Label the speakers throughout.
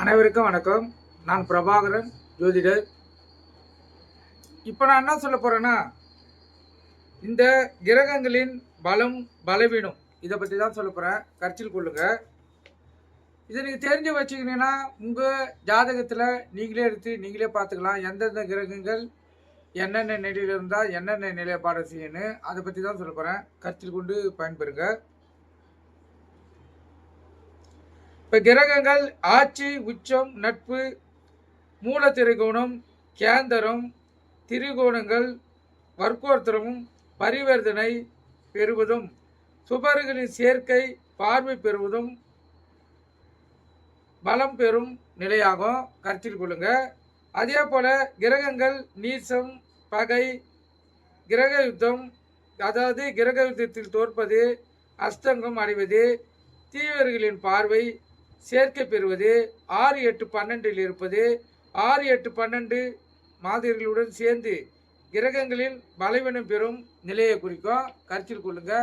Speaker 1: அனைவருக்கும் வணக்கம். நான் பிரபாகரன் ஜோதிடர். இப்போ நான் என்ன சொல்ல போகிறேன்னா இந்த கிரகங்களின் பலம் பலவீனம் இதை பற்றி தான் சொல்ல போகிறேன் கருத்தில் கொள்ளுங்க. இதை நீங்கள் தெரிஞ்சு வச்சுக்கினீங்கன்னா உங்கள் ஜாதகத்தில் நீங்களே எடுத்து நீங்களே பார்த்துக்கலாம். எந்தெந்த கிரகங்கள் என்னென்ன நிலையில் இருந்தால் என்னென்ன நிலைப்பாடு செய்யணும் அதை பற்றி தான் சொல்ல போகிறேன் கருத்தில் கொண்டு பயன்பெறுங்க. இப்போ கிரகங்கள் ஆட்சி உச்சம் நட்பு மூல திரிகோணம் கேந்தரம் திரிகோணங்கள் வர்க்கோர்த்தரமும் பரிவர்த்தனை பெறுவதும் சுபர்களின் சேர்க்கை பார்வை பெறுவதும் பலம் பெறும் நிலையாகும். கருத்தில் கொள்ளுங்க. அதே போல் கிரகங்கள் நீசம் பகை கிரக யுத்தம் அதாவது கிரக யுத்தத்தில் தோற்பது அஸ்தங்கம் அடைவது தீவிரர்களின் பார்வை சேர்க்கை பெறுவது ஆறு எட்டு பன்னெண்டில் இருப்பது. ஆறு எட்டு பன்னெண்டு மாதிரிகளுடன் சேர்ந்து கிரகங்களில் பலவீனம் பெறும் நிலையை குறிக்கும். கருத்தில் கொள்ளுங்க.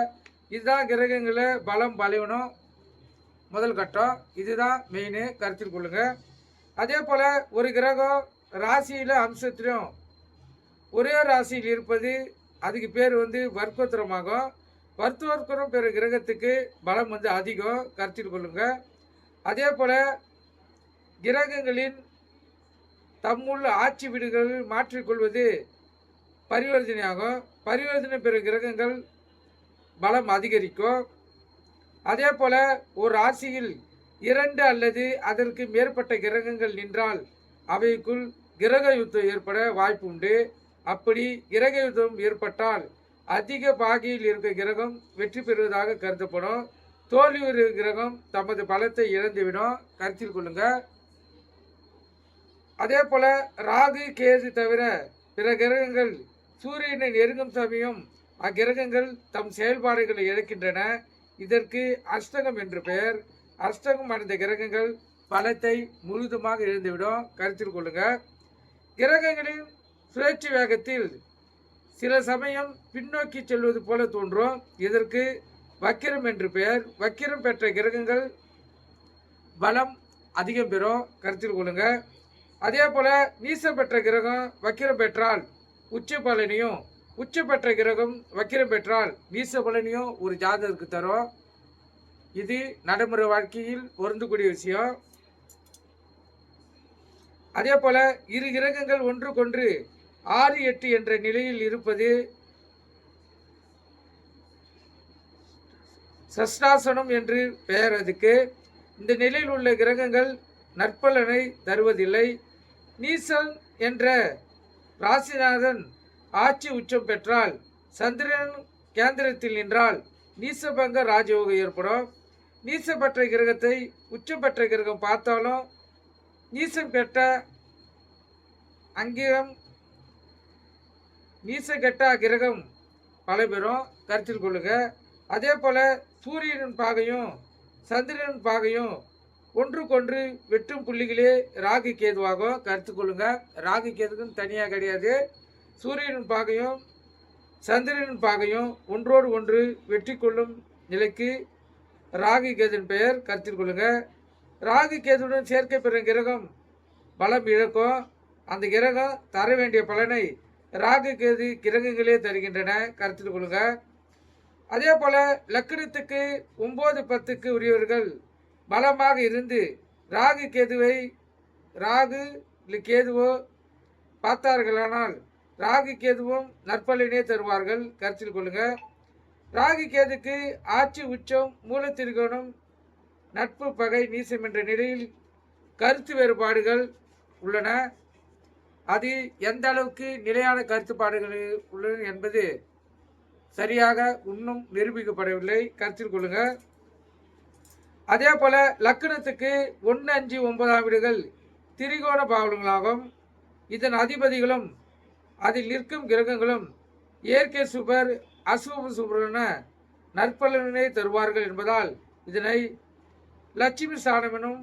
Speaker 1: இதுதான் கிரகங்களில் பலம் பலவீனம் முதல் கட்டம். இதுதான் மெயின் கருத்தில் கொள்ளுங்க. அதே போல் ஒரு கிரகம் ராசியில் அம்சத்திலும் ஒரே ராசியில் இருப்பது அதுக்கு பேர் வந்து வர்க்கோத்திரமாகும் வர்த்தவர்க்கரம் பெற கிரகத்துக்கு பலம் வந்து அதிகம். கருத்தில் கொள்ளுங்கள் அதே போல் கிரகங்களின் தம்முள்ள ஆட்சி வீடுகளில் மாற்றிக்கொள்வது பரிவர்த்தனையாகும். பரிவர்த்தனை பெற கிரகங்கள் பலம் அதிகரிக்கும். அதே போல் ஒரு ராசியில் இரண்டு அல்லது அதற்கு மேற்பட்ட கிரகங்கள் நின்றால் அவைக்குள் கிரக யுத்தம் ஏற்பட வாய்ப்பு உண்டு. அப்படி கிரக யுத்தம் ஏற்பட்டால் அதிக பாகியில் இருக்க கிரகம் வெற்றி பெறுவதாக கருதப்படும். தோல்வி கிரகம் தமது பலத்தை இழந்துவிடும். கருத்தில் கொள்ளுங்க. அதே போல ராகு கேது தவிர பிற கிரகங்கள் சூரியனை நெருங்கும் சமயம் அக்கிரகங்கள் தம் செயல்பாடுகளை இழக்கின்றன. இதற்கு அஷ்டகம் என்று பெயர். அஷ்டகம் அடைந்த கிரகங்கள் பலத்தை முழுதுமாக இழந்துவிடும். கருத்தில் கொள்ளுங்க. கிரகங்களின் சுழற்சி வேகத்தில் சில சமயம் பின்னோக்கி செல்வது போல தோன்றும். இதற்கு வக்கிரம் என்று பெயர். வக்கிரம் பெற்ற கிரகங்கள் பலம் அதிகம் பெறும். கருத்தில் கொள்ளுங்க. அதே போல நீசம் பெற்ற கிரகம் வக்கிரம் பெற்றால் உச்ச பலனையும் உச்ச பெற்ற கிரகம் வக்கிரம் பெற்றால் நீச பலனையும் ஒரு ஜாதகருக்கு தரும். இது நடைமுறை வாழ்க்கையில் பொருந்தக்கூடிய விஷயம். அதே போல இரு கிரகங்கள் ஒன்றுக்கொன்று ஆறு எட்டு என்ற நிலையில் இருப்பது சஷ்டாசனம் என்று பெயர் அதுக்கு. இந்த நிலையில் உள்ள கிரகங்கள் நற்பலனை தருவதில்லை. நீசன் என்ற ராசிநாதன் ஆட்சி உச்சம் பெற்றால் சந்திரன் கேந்திரத்தில் நின்றால் நீசபங்க ராஜயோகம் ஏற்படும். நீசம் பெற்ற கிரகத்தை உச்சம் பெற்ற கிரகம் பார்த்தாலும் நீசம் கெட்ட அங்கீகம் நீச கெட்ட கிரகம் பல பெறும் கருத்தில் கொள்ளுங்கள் அதே போல சூரியனின் பாகையும் சந்திரனின் பாகையும் ஒன்றுக்கொன்று வெட்டும் புள்ளிகளே ராகு கேதுவாகும். கருத்து கொள்ளுங்க. ராகு கேதுக்கும் தனியாக கிடையாது. சூரியனின் பாகையும் சந்திரனின் பாகையும் ஒன்றோடு ஒன்று வெற்றி கொள்ளும் நிலைக்கு ராகு கேதுவின் பெயர். கருத்தில் கொள்ளுங்க. ராகு கேதுவுடன் சேர்க்கை பெறும் கிரகம் பலம் இழக்கும். அந்த கிரகம் தர வேண்டிய பலனை ராகு கேது கிரகங்களே தருகின்றன. கருத்தில் கொள்ளுங்கள் அதே போல லக்கணத்துக்கு ஒன்பது பத்துக்கு உரியவர்கள் பலமாக இருந்து ராகு கேதுவை ராகு இல்லை கேதுவோ பார்த்தார்களானால் ராகு கேதுவும் நற்பலனே தருவார்கள். கருத்தில் கொள்ளுங்க. ராகு கேதுக்கு ஆட்சி உச்சம் மூலத்திருகோணம் நட்பு பகை நீசம் என்ற நிலையில் கருத்து வேறுபாடுகள் உள்ளன. அது எந்த அளவுக்கு நிலையான கருத்துப்பாடுகள் உள்ளன என்பது சரியாக இன்னும் நிரூபிக்கப்படவில்லை. கருத்தில் கொள்ளுங்க. அதே போல லக்கணத்துக்கு ஒன்று அஞ்சு ஒன்பதாம் வீடுகள் திரிகோண பாவலங்களாகும். இதன் அதிபதிகளும் அதில் நிற்கும் கிரகங்களும் இயற்கை சுபர் அசுப சுபரன நற்பலனை தருவார்கள் என்பதால் இதனை லட்சுமி ஸ்தானம் எனும்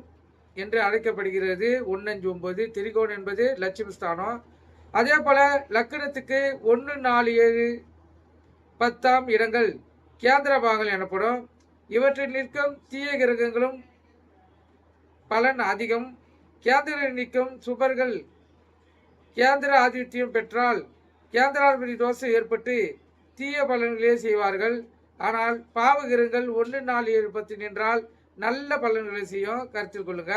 Speaker 1: என்று அழைக்கப்படுகிறது. ஒன்று அஞ்சு ஒன்பது திரிகோணம் என்பது லட்சுமி ஸ்தானம். அதே போல லக்கணத்துக்கு ஒன்று நாலு ஏழு பத்தாம் இடங்கள் கேந்திர பாகங்கள் எனப்படும். இவற்றில் நிற்கும் தீய கிரகங்களும் பலன் அதிகம். கேந்திரில் நிற்கும் சுபர்கள் கேந்திர ஆதித்யம் பெற்றால் கேந்திராதிபதி தோசை ஏற்பட்டு தீய பலன்களே செய்வார்கள். ஆனால் பாவகிரகங்கள் ஒன்று நாலு இருபத்தி நின்றால் நல்ல பலன்களை செய்யும். கருத்தில் கொள்ளுங்க.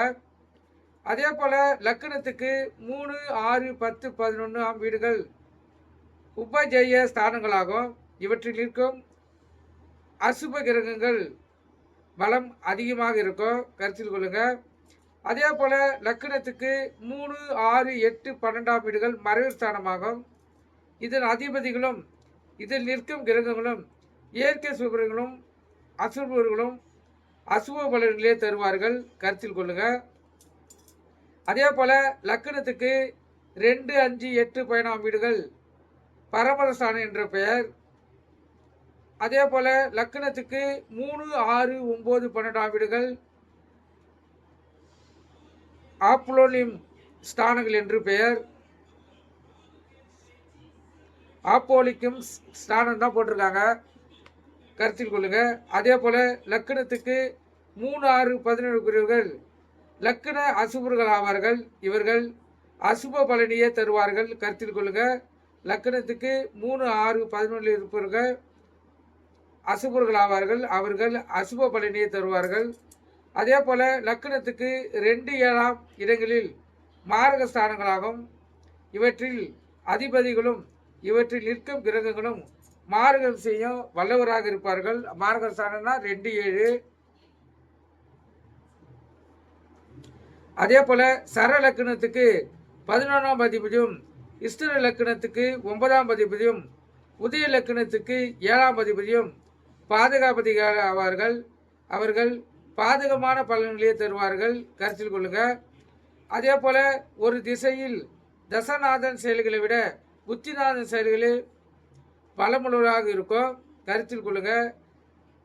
Speaker 1: அதே போல லக்கணத்துக்கு மூணு ஆறு பத்து பதினொன்று ஆம் வீடுகள் உபஜெய ஸ்தானங்களாகும். இவற்றில் இருக்கும் அசுப கிரகங்கள் பலம் அதிகமாக இருக்கும் கருத்தில் கொள்ளுங்க. அதே போல லக்கணத்துக்கு மூணு ஆறு எட்டு பன்னெண்டாம் வீடுகள் மறைவு ஸ்தானமாகும் இதன் அதிபதிகளும் இதில் நிற்கும் கிரகங்களும் இயற்கை சுபர்களும் அசுபர்களும் அசுப பலன்களே தருவார்கள். கருத்தில் கொள்ளுங்க. அதே போல லக்கணத்துக்கு ரெண்டு அஞ்சு எட்டு பதினாம் வீடுகள் பரமரஸ்தானம் என்ற பெயர். அதே போல லக்கணத்துக்கு மூணு ஆறு ஒன்பது பன்னெண்டாம் வீடுகள் ஆப்லோனிம் ஸ்தானங்கள் என்று பெயர். ஆப்போலிக்கும் ஸ்தானம் தான் போட்டிருக்காங்க. கருத்தில் கொள்ளுங்க. அதே போல லக்கணத்துக்கு மூணு ஆறு பதினேழு பிரிவுகள் லக்கண அசுபர்கள் ஆவார்கள். இவர்கள் அசுப பலனியே தருவார்கள். கருத்தில் கொள்ளுங்க. லக்கணத்துக்கு மூணு ஆறு பதினொன்று இருப்பவர்கள் அசுபர்கள் ஆவார்கள் அவர்கள் அசுப பலனியை தருவார்கள். அதே போல லக்கணத்துக்கு ரெண்டு ஏழாம் இடங்களில் மாரக ஸ்தானங்களாகும் இவற்றில் அதிபதிகளும் இவற்றில் நிற்கும் கிரகங்களும் மாரகம் செய்யும் வல்லவராக இருப்பார்கள். மாரக ஸ்தானம்னா ரெண்டு ஏழு. அதே போல சர லக்கணத்துக்கு பதினொன்றாம் அதிபதியும் இஷ்டர லக்கணத்துக்கு ஒன்பதாம் அதிபதியும் உதய லக்கணத்துக்கு ஏழாம் அதிபதியும் பாதுகாப்பதிகார ஆவார்கள். அவர்கள் பாதகமான பலன்களே தருவார்கள். கருத்தில் கொள்ளுங்க. அதே போல் ஒரு திசையில் தசநாதன் செயல்களை விட புத்திநாதன் செயல்களே பலமுள்ளவராக இருக்கும். கருத்தில் கொள்ளுங்க.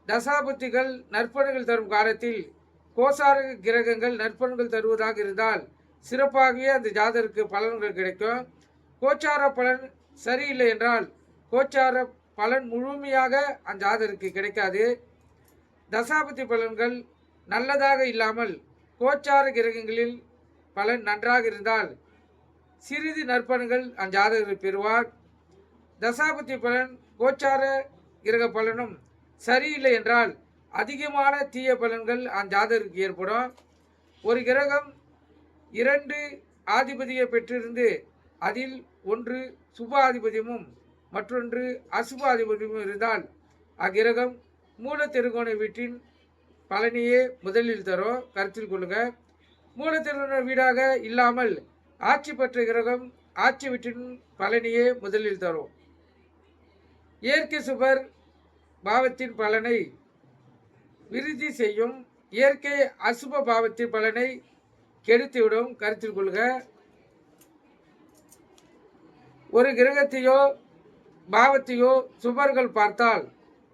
Speaker 1: தசாபுத்திகள் நற்பலன்கள் தரும் காலத்தில் கோசார கிரகங்கள் நற்பலன்கள் தருவதாக இருந்தால் சிறப்பாகவே அந்த ஜாதருக்கு பலன்கள் கிடைக்கும். கோச்சார பலன் சரியில்லை என்றால் கோச்சார பலன் முழுமையாக அந்த ஜாதருக்கு கிடைக்காது. தசாபதி பலன்கள் நல்லதாக இல்லாமல் கோச்சார கிரகங்களில் பலன் நன்றாக இருந்தால் சிறிது நற்பலன்கள் அந்த ஜாதகர் பெறுவார். தசாபதி பலன் கோச்சார கிரக பலனும் சரியில்லை என்றால் அதிகமான தீய பலன்கள் அந்த ஜாதகருக்கு ஏற்படும். ஒரு கிரகம் இரண்டு ஆதிபதியை பெற்றிருந்து அதில் ஒன்று சுப ஆதிபதியமும் மற்றொன்று அசுபாதிபதியும் இருந்தால் அக்கிரகம் மூல திருகோண வீட்டின் பலனையே முதலில் தரும் கருத்தில் கொள்ளுங்க. மூல திருகோண வீடாக இல்லாமல் ஆட்சி பெற்ற கிரகம் ஆட்சி வீட்டின் பலனையே முதலில் தரும் இயற்கை சுபர் பாவத்தின் பலனை விருதி செய்யும் இயற்கை அசுப பாவத்தின் பலனை கெடுத்துவிடும் கருத்தில் கொள்க ஒரு கிரகத்தையோ பாவத்தையோ சுபர்கள் பார்த்தால்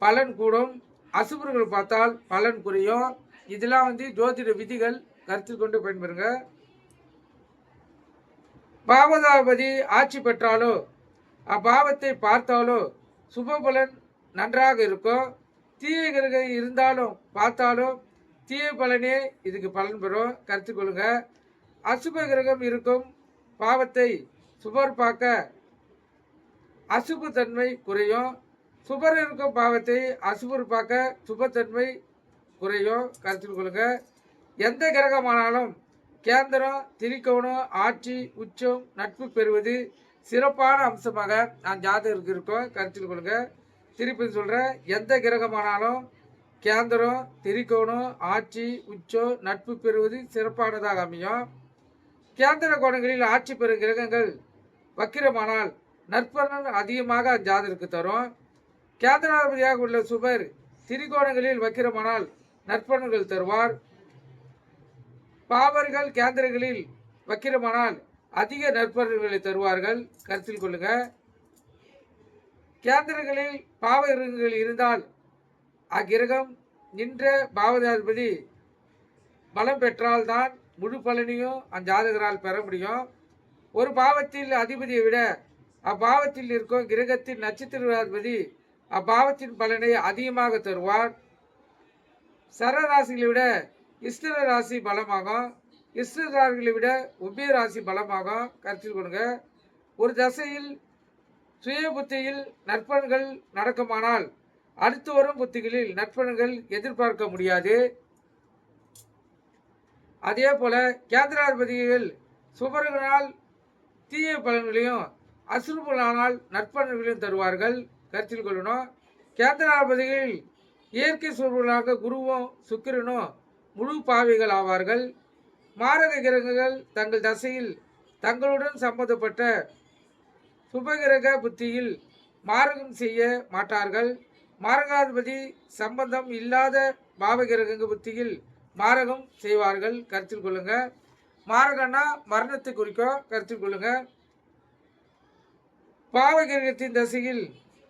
Speaker 1: பலன் கூடும். அசுபர்கள் பார்த்தால் பலன் குறையும். இதெல்லாம் வந்து ஜோதிட விதிகள் கருத்தில் கொண்டு பயன்பெறுங்க. பாவதாபதி ஆட்சி பெற்றாலோ அப்பாவத்தை பார்த்தாலோ சுப பலன் நன்றாக இருக்கும். தீய கிரகம் இருந்தாலும் பார்த்தாலும் தீய பலனே இதுக்கு பலன் பெறும். கருத்தில் கொள்ளுங்க. அசுப கிரகம் இருக்கும். பாவத்தை சுபர் பார்க்க அசுபத்தன்மை குறையும். சுபர் இருக்கும் பாவத்தை அசுபர் பார்க்க சுபத்தன்மை குறையும். கருத்தில் கொள்ளுங்க. எந்த கிரகமானாலும் கேந்திரம் திரிக்கோணம் ஆட்சி உச்சம் நட்பு பெறுவது சிறப்பான அம்சமாக நான் ஜாதகருக்கு இருக்கோம். கருத்தில் கொள்ளுங்க. திருப்பி சொல்கிறேன் எந்த கிரகமானாலும் கேந்திரம் திரிக்கோணம் ஆட்சி உச்சம் நட்பு பெறுவது சிறப்பானதாக அமையும். கேந்திர கோணங்களில் ஆட்சி பெறும் கிரகங்கள் வக்கிரமானால் நற்பலன் அதிகமாக அஞ்சாதருக்கு தரும். கேந்திராதிபதியாக உள்ள சுபர் திரிகோணங்களில் வக்கிரமானால் நற்பலன்கள் தருவார். பாவர்கள் கேந்திரங்களில் வக்கிரமானால் அதிக நற்பலன்களை தருவார்கள். கருத்தில் கொள்ளுங்க. கேந்திரங்களில் பாவகிரகங்கள் இருந்தால் அக்கிரகம் நின்ற பாவதாதிபதி பலம் பெற்றால்தான் முழு பலனையும் அந்த ஜாதகரால் பெற முடியும். ஒரு பாவத்தில் அதிபதியை விட அப்பாவத்தில் இருக்கும் கிரகத்தின் நட்சத்திராதிபதி அப்பாவத்தின் பலனை அதிகமாக தருவார். சரராசிகளை விட இஸ்ர ராசி பலமாகும். இஷ்டராசிகளை விட உபய ராசி பலமாகும். கருத்தில் கொடுங்க ஒரு தசையில் சுய புத்தியில் நற்பன்கள் நடக்குமானால் அடுத்து வரும் புத்திகளில் நற்பன்கள் எதிர்பார்க்க முடியாது. அதே போல கேந்திராதிபதிகள் சுபர்களால் தீய பலன்களையும் அசுறுபலானால் நற்பலன்களையும் தருவார்கள். கருத்தில் கொள்ளணும். கேந்திராபதியில் இயற்கை சூழலாக குருவும் சுக்கிரனும் முழு பாவிகள் ஆவார்கள். மாரக கிரகங்கள் தங்கள் தசையில் தங்களுடன் சம்பந்தப்பட்ட சுபகிரக புத்தியில் மாரகம் செய்ய மாட்டார்கள். மாரகாதிபதி சம்பந்தம் இல்லாத பாவகிரக புத்தியில் மாரகம் செய்வார்கள். கருத்தில் கொள்ளுங்க. மாரகன்னா மரணத்தை குறிக்கும். கருத்தில் கொள்ளுங்கள் பாவகிரகத்தின் தசையில்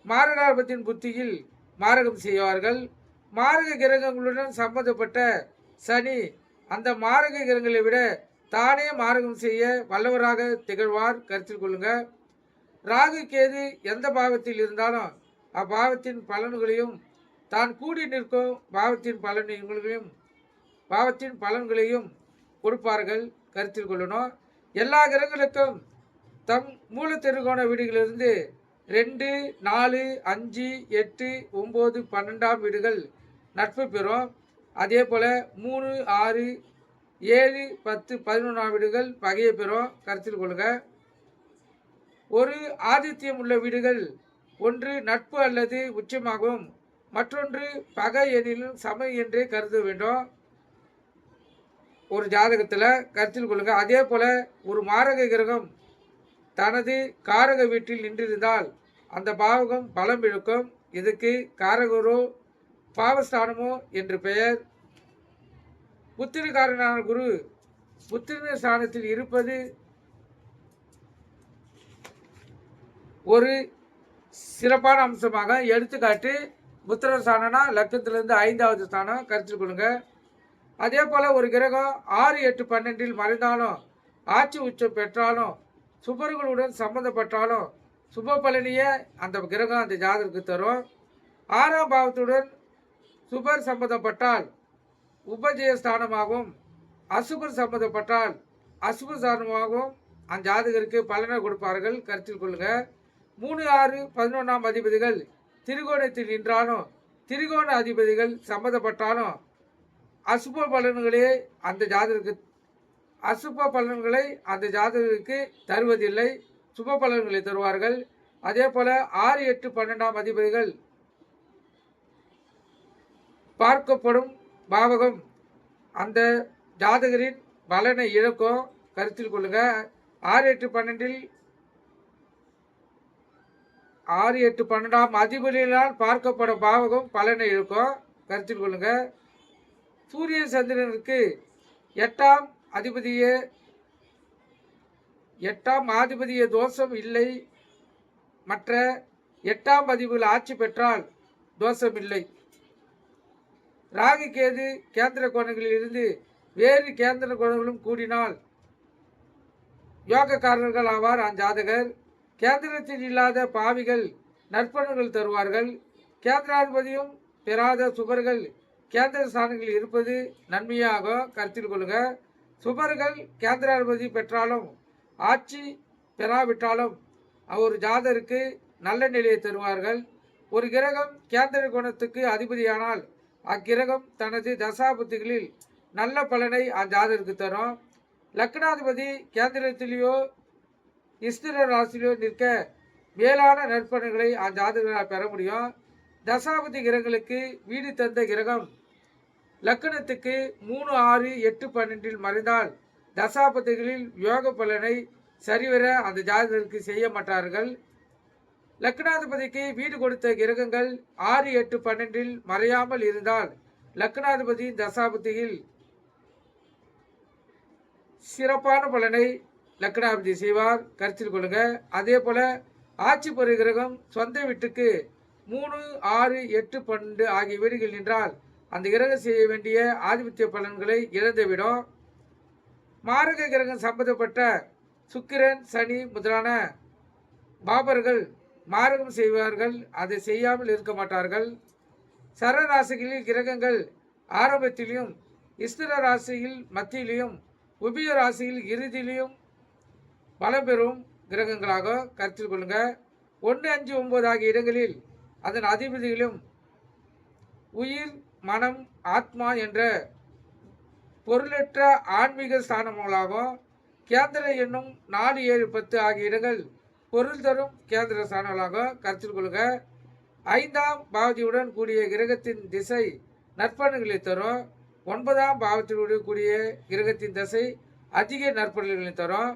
Speaker 1: மாரடாபத்தின் புத்தியில் மாரகம் செய்வார்கள். மாரக கிரகங்களுடன் சம்பந்தப்பட்ட சனி அந்த மாரக கிரகங்களை விட தானே மாரகம் செய்ய வல்லவராக திகழ்வார். கருத்தில் கொள்ளுங்க. ராகு கேது எந்த பாவத்தில் இருந்தாலும் அப்பாவத்தின் பலன்களையும் தான் கூடி நிற்கும் பாவத்தின் பலன்களையும் பாவத்தின் பலன்களையும் கொடுப்பார்கள். கருத்தில் கொள்ளணும். எல்லா கிரகங்களுக்கும் தம் மூல வீடுகளிலிருந்து ரெண்டு நாலு அஞ்சு எட்டு ஒம்பது பன்னெண்டாம் வீடுகள் நட்பு பெறும். அதே போல் மூணு ஆறு ஏழு பத்து பதினொன்றாம் வீடுகள் பகையை பெறும். கருத்தில் கொள்க. ஒரு ஆதித்யம் உள்ள வீடுகள் ஒன்று நட்பு அல்லது உச்சமாகும். மற்றொன்று பகை எனிலும் சம என்றே கருத வேண்டும். ஒரு ஜாதகத்தில் கருத்தில் கொள்ளுங்க அதே போல் ஒரு மாரக கிரகம் தனது காரக வீட்டில் நின்றிருந்தால் அந்த பாவகம் பலம் இழுக்கும். இதுக்கு காரகுரு பாவஸ்தானமோ என்று பெயர். புத்திரக்காரனான குரு புத்திர ஸ்தானத்தில் இருப்பது ஒரு சிறப்பான அம்சமாக எடுத்துக்காட்டு புத்திர ஸ்தானம்னா லக்கத்திலிருந்து ஐந்தாவது ஸ்தானம். கருத்தில் கொள்ளுங்க. அதே போல் ஒரு கிரகம் ஆறு எட்டு பன்னெண்டில் மறைந்தாலும் ஆட்சி உச்சம் பெற்றாலும் சுபர்களுடன் சம்பந்தப்பட்டாலும் சுப பலனியை அந்த கிரகம் அந்த ஜாதகத்துக்கு தரும். ஆறாம் பாவத்துடன் சுபர் சம்பந்தப்பட்டால் உபஜய ஸ்தானமாகவும் அசுபர் சம்பந்தப்பட்டால் அசுப ஸ்தானமாகவும் அந்த ஜாதகருக்கு பலனை கொடுப்பார்கள். கருத்தில் கொள்ளுங்க. மூணு ஆறு பதினொன்றாம் அதிபதிகள் திரிகோணத்தில் நின்றாலும் திரிகோண அதிபதிகள் சம்மந்தப்பட்டாலும் அசுப பலன்களே அந்த ஜாதகருக்கு அசுப பலன்களை அந்த ஜாதகருக்கு தருவதில்லை. சுப பலன்களை தருவார்கள். அதே போல ஆறு எட்டு பன்னெண்டாம் அதிபதிகள் பார்க்கப்படும் பாவகம். அந்த ஜாதகரின் பலனை இழக்கும் கருத்தில் கொள்ளுங்க. ஆறு எட்டு பன்னெண்டில் ஆறு எட்டு பன்னெண்டாம் அதிபதியினால் பார்க்கப்படும் பாவகம் பலனை இழுக்கும் கருத்தில் கொள்ளுங்க. சூரிய சந்திரனுக்கு எட்டாம் அதிபதியே எட்டாம் ஆதிபதிய தோஷம் இல்லை. மற்ற எட்டாம் பதிவில் ஆட்சி பெற்றால் தோஷம் இல்லை. ராகு கேது கேந்திர கோணங்களில் இருந்து வேறு கேந்திர கோணங்களும் கூடினால் யோகக்காரர்கள் ஆவார். அஞ்சாதகர் கேந்திரத்தில் இல்லாத பாவிகள் நற்பணங்கள் தருவார்கள். கேந்திராதிபதியும் பெறாத சுபர்கள் கேந்திர ஸ்தானங்களில் இருப்பது நன்மையாக கருத்தில் கொள்ளுங்கள் சுபர்கள் கேந்திராதிபதி பெற்றாலும் ஆட்சி பெறாவிட்டாலும் அவர் ஜாதருக்கு நல்ல நிலையை தருவார்கள். ஒரு கிரகம் கேந்திர குணத்துக்கு அதிபதியானால் அக்கிரகம் தனது தசாபுத்திகளில் நல்ல பலனை அஞ்சாதருக்கு தரும். லக்னாதிபதி கேந்திரத்திலேயோ இஸ்திர ராசியிலோ நிற்க மேலான நற்பலன்களை அஞ்சாதர்களால் பெற முடியும். தசாபதி கிரகங்களுக்கு வீடு தந்த கிரகம் லக்கணத்துக்கு மூணு ஆறு எட்டு பன்னெண்டில் மறைந்தால் தசாபதிகளில் யோக பலனை சரிவர அந்த ஜாதகருக்கு செய்ய மாட்டார்கள். லக்னாதிபதிக்கு வீடு கொடுத்த கிரகங்கள் ஆறு எட்டு பன்னெண்டில் மறையாமல் இருந்தால் லக்னாதிபதி தசாபதியில் சிறப்பான பலனை லக்னாதிபதி செய்வார். கருத்தில் கொள்ளுங்க. அதே போல ஆட்சி பெறு கிரகம் சொந்த வீட்டுக்கு மூணு ஆறு எட்டு பன்னெண்டு ஆகிய வீடுகள் நின்றால் அந்த கிரகம் செய்ய வேண்டிய ஆதிபத்திய பலன்களை இழந்துவிடும். மாரக கிரகம் சம்பந்தப்பட்ட சுக்கிரன் சனி முதலான பாபர்கள் மாரகம் செய்வார்கள். அதை செய்யாமல் இருக்க மாட்டார்கள். சரராசிகளில் கிரகங்கள் ஆரம்பத்திலையும் இஸ்திர ராசியில் மத்தியிலையும் உபிய ராசியில் இறுதியிலையும் பலம் பெறும் கிரகங்களாக கருத்தில் கொள்ளுங்க. ஒன்று அஞ்சு ஒன்பது ஆகிய இடங்களில் அதன் அதிபதிகளும் உயிர் மனம் ஆத்மா என்ற பொருளற்ற ஆன்மீக ஸ்தானங்களாகவும் கேந்திர என்னும் நாலு ஏழு பத்து ஆகிய இடங்கள் பொருள் தரும் கேந்திர ஸ்தானங்களாக கருத்தில் கொள்க. ஐந்தாம் பாவதியுடன் கூடிய கிரகத்தின் திசை நற்பலன்களை தரும். ஒன்பதாம் பாவத்தினுடன் கூடிய கிரகத்தின் திசை அதிக நற்பலன்களை தரும்.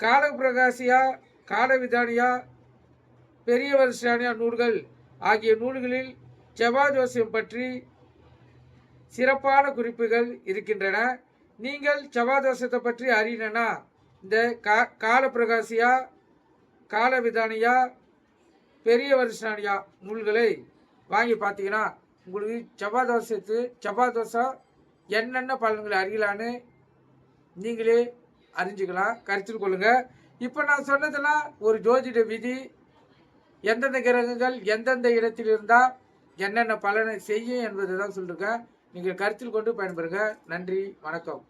Speaker 1: காலப்பிரகாசியா காலவிதானியா பெரிய வருஷானியா நூல்கள் ஆகிய நூல்களில் ஜோசியம் பற்றி சிறப்பான குறிப்புகள் இருக்கின்றன. நீங்கள் செவ்வாய் பற்றி அறியணும்னா இந்த கா காலப்பிரகாசியா காலவிதானியா பெரிய வருஷானியா நூல்களை வாங்கி பார்த்தீங்கன்னா உங்களுக்கு செவ்வாய் தோஷத்து என்னென்ன பலன்களை அறியலான்னு நீங்களே அறிஞ்சுக்கலாம். கருத்தில் கொள்ளுங்கள் இப்போ நான் சொன்னதெல்லாம் ஒரு ஜோதிட விதி எந்தெந்த கிரகங்கள் எந்தெந்த இடத்தில் இருந்தால் என்னென்ன பலனை செய்யும் என்பதை தான் சொல்லியிருக்கேன் நீங்கள் கருத்தில் கொண்டு பயன்பெறுங்க நன்றி வணக்கம்.